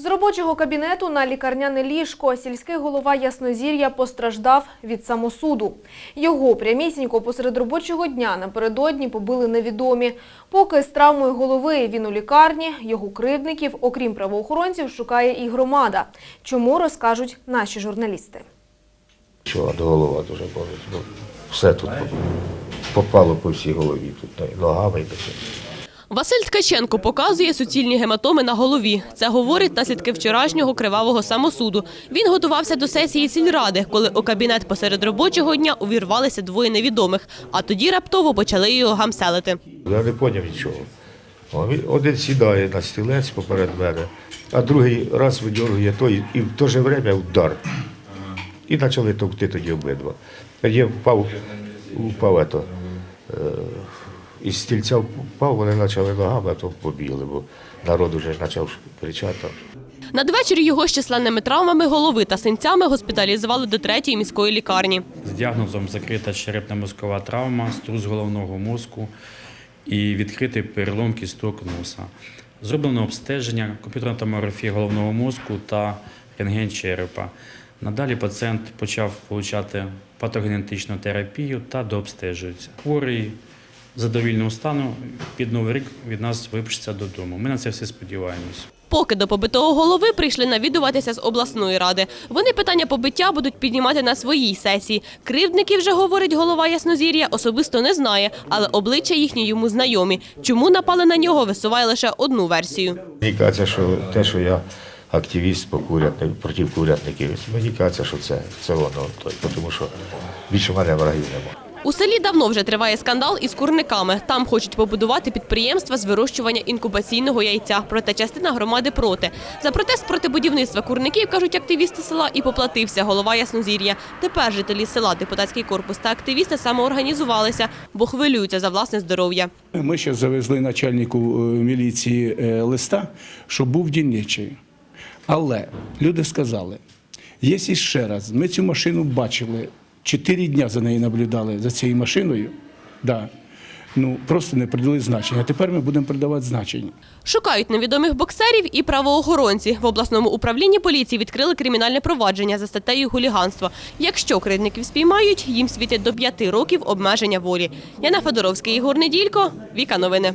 З робочого кабінету на лікарняне ліжко сільський голова Яснозір'я постраждав від самосуду. Його прямісінько посеред робочого дня напередодні побили невідомі. Поки з травмою голови він у лікарні, його кривдників, окрім правоохоронців, шукає і громада. Чому розкажуть наші журналісти. Що от голова дуже болить. Все тут попало по всій голові. Тут ногами і таке. Василь Ткаченко показує суцільні гематоми на голові. Це говорить наслідки вчорашнього кривавого самосуду. Він готувався до сесії сільради, коли у кабінет посеред робочого дня увірвалися двоє невідомих, а тоді раптово почали його гамселити. Я не поняв нічого. Один сідає на стілець поперед мене, а другий раз видергує той, і в те же время удар. І почали товкти тоді обидва. Я впав, упав ето, із стільця впав, вони почали ногами, а то побігли, бо народ уже ж почав кричати. Надвечір його з численними травмами голови та синцями госпіталізували до третьої міської лікарні. З діагнозом закрита черепно-мозкова травма, струс головного мозку і відкритий перелом кісток носа. Зроблено обстеження, комп'ютерна томографія головного мозку та рентген черепа. Надалі пацієнт почав отримати патогенетичну терапію та дообстежується. Хворий задовільного стану під новий рік від нас випишеться додому. Ми на це все сподіваємось. Поки до побитого голови прийшли навідуватися з обласної ради. Вони питання побиття будуть піднімати на своїй сесії. Кривдників, вже говорить голова Яснозір'я, особисто не знає, але обличчя їхні йому знайомі. Чому напали на нього, висуває лише одну версію. Мені кажеться, що те, що я активіст по курятник, проти курятників, мені кажеться, що це, це воно, той, тому що більше мене ворогів немає. У селі давно вже триває скандал із курниками. Там хочуть побудувати підприємства з вирощування інкубаційного яйця. Проте частина громади проти. За протест проти будівництва курників, кажуть активісти села, і поплатився голова Яснозір'я. Тепер жителі села, депутатський корпус та активісти самоорганізувалися, бо хвилюються за власне здоров'я. Ми ще завезли начальнику е, міліції е, листа, щоб був дільничий. Але люди сказали, якщо ще раз ми цю машину бачили, чотири дня за нею наблюдали за цією машиною, да, ну просто не придали значення. А тепер ми будемо придавати значення. Шукають невідомих боксерів і правоохоронці. В обласному управлінні поліції відкрили кримінальне провадження за статтею хуліганство. Якщо кривдників спіймають, їм світить до п'яти років обмеження волі. Яна Федоровська, Ігор Неділько, Віка Новини.